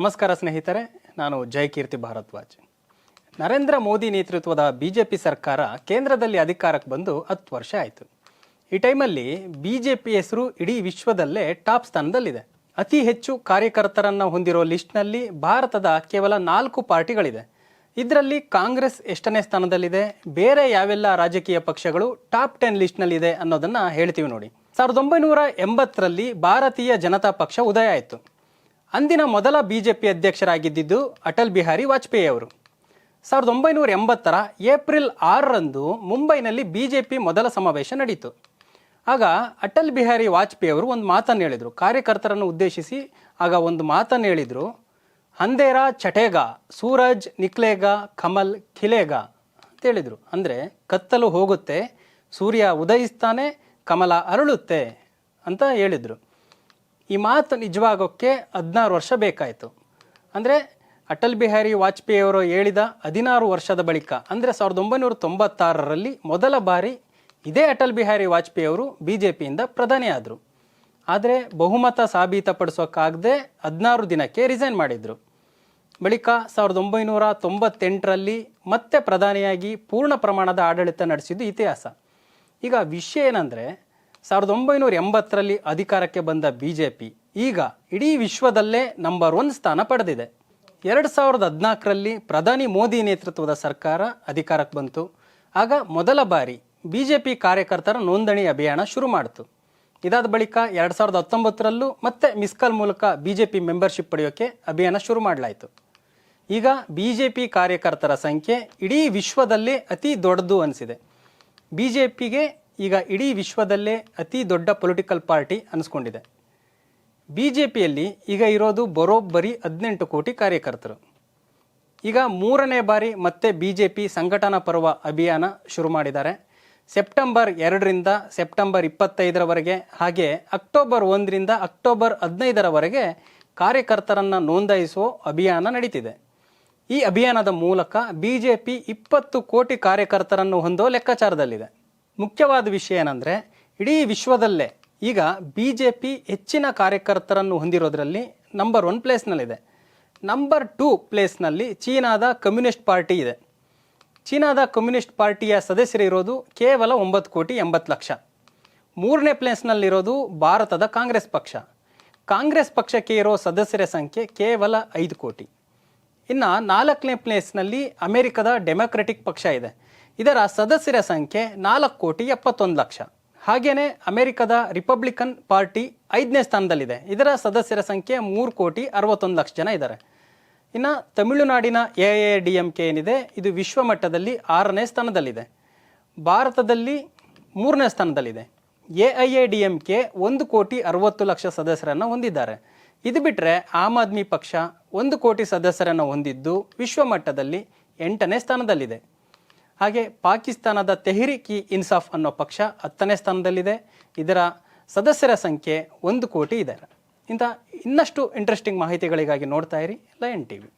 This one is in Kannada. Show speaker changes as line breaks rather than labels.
ನಮಸ್ಕಾರ ಸ್ನೇಹಿತರೆ, ನಾನು ಜಯಕೀರ್ತಿ ಭಾರದ್ವಾಜ್. ನರೇಂದ್ರ ಮೋದಿ ನೇತೃತ್ವದ ಬಿ ಜೆ ಪಿ ಸರ್ಕಾರ ಕೇಂದ್ರದಲ್ಲಿ ಅಧಿಕಾರಕ್ಕೆ ಬಂದು ಹತ್ತು ವರ್ಷ ಆಯಿತು. ಈ ಟೈಮಲ್ಲಿ ಬಿ ಜೆ ಪಿ ಹೆಸರು ಇಡೀ ವಿಶ್ವದಲ್ಲೇ ಟಾಪ್ ಸ್ಥಾನದಲ್ಲಿದೆ. ಅತಿ ಹೆಚ್ಚು ಕಾರ್ಯಕರ್ತರನ್ನು ಹೊಂದಿರೋ ಲಿಸ್ಟ್ನಲ್ಲಿ ಭಾರತದ ಕೇವಲ ನಾಲ್ಕು ಪಾರ್ಟಿಗಳಿದೆ. ಇದರಲ್ಲಿ ಕಾಂಗ್ರೆಸ್ ಎಷ್ಟನೇ ಸ್ಥಾನದಲ್ಲಿದೆ, ಬೇರೆ ಯಾವೆಲ್ಲ ರಾಜಕೀಯ ಪಕ್ಷಗಳು ಟಾಪ್ ಟೆನ್ ಲಿಸ್ಟ್ನಲ್ಲಿದೆ ಅನ್ನೋದನ್ನು ಹೇಳ್ತೀವಿ ನೋಡಿ. ಸಾವಿರದ ಒಂಬೈನೂರ ಎಂಬತ್ತರಲ್ಲಿ ಭಾರತೀಯ ಜನತಾ ಪಕ್ಷ ಉದಯ ಆಯಿತು. ಅಂದಿನ ಮೊದಲ ಬಿಜೆಪಿ ಅಧ್ಯಕ್ಷರಾಗಿದ್ದಿದ್ದು ಅಟಲ್ ಬಿಹಾರಿ ವಾಜಪೇಯಿ ಅವರು. ಸಾವಿರದ ಒಂಬೈನೂರ ಎಂಬತ್ತರ ಏಪ್ರಿಲ್ ಆರರಂದು ಮುಂಬೈನಲ್ಲಿ ಬಿಜೆಪಿ ಮೊದಲ ಸಮಾವೇಶ ನಡೆಯಿತು ಆಗ ಅಟಲ್ ಬಿಹಾರಿ ವಾಜಪೇಯಿ ಅವರು ಒಂದು ಮಾತನ್ನು ಹೇಳಿದರು. ಕಾರ್ಯಕರ್ತರನ್ನು ಉದ್ದೇಶಿಸಿ ಆಗ ಒಂದು ಮಾತನ್ನು ಹೇಳಿದರು. ಅಂದೇರ ಚಟೇಗ ಸೂರಜ್ ನಿಕ್ಲೇಗ, ಕಮಲ್ ಖಿಲೇಗ ಅಂತ ಹೇಳಿದರು. ಅಂದರೆ ಕತ್ತಲು ಹೋಗುತ್ತೆ, ಸೂರ್ಯ ಉದಯಿಸ್ತಾನೆ, ಕಮಲ ಅರಳುತ್ತೆ ಅಂತ ಹೇಳಿದರು. ಈ ಮಾತು ನಿಜವಾಗೋಕ್ಕೆ ಹದಿನಾರು ವರ್ಷ ಬೇಕಾಯಿತು. ಅಂದರೆ ಅಟಲ್ ಬಿಹಾರಿ ವಾಜಪೇಯಿ ಅವರು ಹೇಳಿದ ಹದಿನಾರು ವರ್ಷದ ಬಳಿಕ, ಅಂದರೆ ಸಾವಿರದ ಒಂಬೈನೂರ ತೊಂಬತ್ತಾರರಲ್ಲಿ ಮೊದಲ ಬಾರಿ ಇದೇ ಅಟಲ್ ಬಿಹಾರಿ ವಾಜಪೇಯಿ ಅವರು ಬಿ ಜೆ ಪಿಯಿಂದ ಪ್ರಧಾನಿಯಾದರು ಆದರೆ ಬಹುಮತ ಸಾಬೀತಪಡಿಸೋಕ್ಕಾಗದೆ ಹದಿನಾರು ದಿನಕ್ಕೆ ರಿಸೈನ್ ಮಾಡಿದರು. ಬಳಿಕ ಸಾವಿರದ ಒಂಬೈನೂರ ತೊಂಬತ್ತೆಂಟರಲ್ಲಿ ಮತ್ತೆ ಪ್ರಧಾನಿಯಾಗಿ ಪೂರ್ಣ ಪ್ರಮಾಣದ ಆಡಳಿತ ನಡೆಸಿದ್ದು ಇತಿಹಾಸ. ಈಗ ವಿಷಯ ಏನಂದರೆ ಸಾವಿರದ ಒಂಬೈನೂರ ಎಂಬತ್ತರಲ್ಲಿ ಅಧಿಕಾರಕ್ಕೆ ಬಂದ ಬಿ ಜೆ ಪಿ ಈಗ ಇಡೀ ವಿಶ್ವದಲ್ಲೇ ನಂಬರ್ ಒನ್ ಸ್ಥಾನ ಪಡೆದಿದೆ. ಎರಡು ಸಾವಿರದ ಹದಿನಾಲ್ಕರಲ್ಲಿ ಪ್ರಧಾನಿ ಮೋದಿ ನೇತೃತ್ವದ ಸರ್ಕಾರ ಅಧಿಕಾರಕ್ಕೆ ಬಂತು. ಆಗ ಮೊದಲ ಬಾರಿ ಬಿ ಜೆ ಪಿ ಕಾರ್ಯಕರ್ತರ ನೋಂದಣಿ ಅಭಿಯಾನ ಶುರು ಮಾಡಿತು. ಇದಾದ ಬಳಿಕ ಎರಡು ಸಾವಿರದ ಹತ್ತೊಂಬತ್ತರಲ್ಲೂ ಮತ್ತೆ ಮಿಸ್ಕಾಲ್ ಮೂಲಕ ಬಿ ಜೆ ಪಿ ಮೆಂಬರ್ಶಿಪ್ ಪಡೆಯೋಕ್ಕೆ ಅಭಿಯಾನ ಶುರು ಮಾಡಲಾಯಿತು. ಈಗ ಬಿ ಜೆ ಪಿ ಕಾರ್ಯಕರ್ತರ ಸಂಖ್ಯೆ ಇಡೀ ವಿಶ್ವದಲ್ಲೇ ಅತಿ ದೊಡ್ಡದು ಅನಿಸಿದೆ. ಬಿ ಜೆ ಪಿಗೆ ಈಗ ಇಡೀ ವಿಶ್ವದಲ್ಲೇ ಅತಿ ದೊಡ್ಡ ಪೊಲಿಟಿಕಲ್ ಪಾರ್ಟಿ ಅನಿಸ್ಕೊಂಡಿದೆ. ಬಿ ಜೆ ಪಿಯಲ್ಲಿ ಈಗ ಇರೋದು ಬರೋಬ್ಬರಿ ಹದಿನೆಂಟು ಕೋಟಿ ಕಾರ್ಯಕರ್ತರು. ಈಗ ಮೂರನೇ ಬಾರಿ ಮತ್ತೆ ಬಿ ಜೆ ಪಿ ಸಂಘಟನಾ ಪರ್ವ ಅಭಿಯಾನ ಶುರು ಮಾಡಿದ್ದಾರೆ. ಸೆಪ್ಟೆಂಬರ್ ಎರಡರಿಂದ ಸೆಪ್ಟೆಂಬರ್ ಇಪ್ಪತ್ತೈದರವರೆಗೆ ಹಾಗೆ ಅಕ್ಟೋಬರ್ ಒಂದರಿಂದ ಅಕ್ಟೋಬರ್ ಹದಿನೈದರವರೆಗೆ ಕಾರ್ಯಕರ್ತರನ್ನು ನೋಂದಾಯಿಸುವ ಅಭಿಯಾನ ನಡೀತಿದೆ. ಈ ಅಭಿಯಾನದ ಮೂಲಕ ಬಿ ಜೆ ಪಿ ಇಪ್ಪತ್ತು ಕೋಟಿ ಕಾರ್ಯಕರ್ತರನ್ನು ಹೊಂದೋ ಲೆಕ್ಕಾಚಾರದಲ್ಲಿದೆ. ಮುಖ್ಯವಾದ ವಿಷಯ ಏನಂದರೆ, ಇಡೀ ವಿಶ್ವದಲ್ಲೇ ಈಗ ಬಿ ಜೆ ಪಿ ಹೆಚ್ಚಿನ ಕಾರ್ಯಕರ್ತರನ್ನು ಹೊಂದಿರೋದ್ರಲ್ಲಿ ನಂಬರ್ ಒನ್ ಪ್ಲೇಸ್ನಲ್ಲಿದೆ ನಂಬರ್ ಟೂ ಪ್ಲೇಸ್ನಲ್ಲಿ ಚೀನಾದ ಕಮ್ಯುನಿಸ್ಟ್ ಪಾರ್ಟಿ ಇದೆ. ಚೀನಾದ ಕಮ್ಯುನಿಸ್ಟ್ ಪಾರ್ಟಿಯ ಸದಸ್ಯರಿರೋದು ಕೇವಲ ಒಂಬತ್ತು ಕೋಟಿ ಎಂಬತ್ತು ಲಕ್ಷ. ಮೂರನೇ ಪ್ಲೇಸ್ನಲ್ಲಿರೋದು ಭಾರತದ ಕಾಂಗ್ರೆಸ್ ಪಕ್ಷ. ಕಾಂಗ್ರೆಸ್ ಪಕ್ಷಕ್ಕೆ ಇರೋ ಸದಸ್ಯರ ಸಂಖ್ಯೆ ಕೇವಲ ಐದು ಕೋಟಿ. ಇನ್ನು ನಾಲ್ಕನೇ ಪ್ಲೇಸ್ನಲ್ಲಿ ಅಮೆರಿಕದ ಡೆಮೊಕ್ರೆಟಿಕ್ ಪಕ್ಷ ಇದೆ. ಇದರ ಸದಸ್ಯರ ಸಂಖ್ಯೆ ನಾಲ್ಕು ಕೋಟಿ ಎಪ್ಪತ್ತೊಂದು ಲಕ್ಷ. ಹಾಗೆಯೇ ಅಮೆರಿಕದ ರಿಪಬ್ಲಿಕನ್ ಪಾರ್ಟಿ ಐದನೇ ಸ್ಥಾನದಲ್ಲಿದೆ. ಇದರ ಸದಸ್ಯರ ಸಂಖ್ಯೆ ಮೂರು ಕೋಟಿ ಅರವತ್ತೊಂದು ಲಕ್ಷ ಜನ ಇದ್ದಾರೆ. ಇನ್ನು ತಮಿಳುನಾಡಿನ A A D M K ಏನಿದೆ, ಇದು ವಿಶ್ವ ಮಟ್ಟದಲ್ಲಿ ಆರನೇ ಸ್ಥಾನದಲ್ಲಿದೆ. ಭಾರತದಲ್ಲಿ ಮೂರನೇ ಸ್ಥಾನದಲ್ಲಿದೆ. A I A D M K ಒಂದು ಕೋಟಿ ಅರವತ್ತು ಲಕ್ಷ ಸದಸ್ಯರನ್ನು ಹೊಂದಿದ್ದಾರೆ. ಇದು ಬಿಟ್ಟರೆ ಆಮ್ ಆದ್ಮಿ ಪಕ್ಷ ಒಂದು ಕೋಟಿ ಸದಸ್ಯರನ್ನು ಹೊಂದಿದ್ದು ವಿಶ್ವ ಮಟ್ಟದಲ್ಲಿ ಎಂಟನೇ ಸ್ಥಾನದಲ್ಲಿದೆ. ಹಾಗೆ ಪಾಕಿಸ್ತಾನದ ತೆಹರಿಕ್ ಇ ಇನ್ಸಾಫ್ ಅನ್ನೋ ಪಕ್ಷ ಹತ್ತನೇ ಸ್ಥಾನದಲ್ಲಿದೆ. ಇದರ ಸದಸ್ಯರ ಸಂಖ್ಯೆ ಒಂದು ಕೋಟಿ ಇದೆ. ಇಂಥ ಇನ್ನಷ್ಟು ಇಂಟ್ರೆಸ್ಟಿಂಗ್ ಮಾಹಿತಿಗಳಿಗಾಗಿ ನೋಡ್ತಾ ಇರಿ, ಲಯನ್ ಟಿವಿ.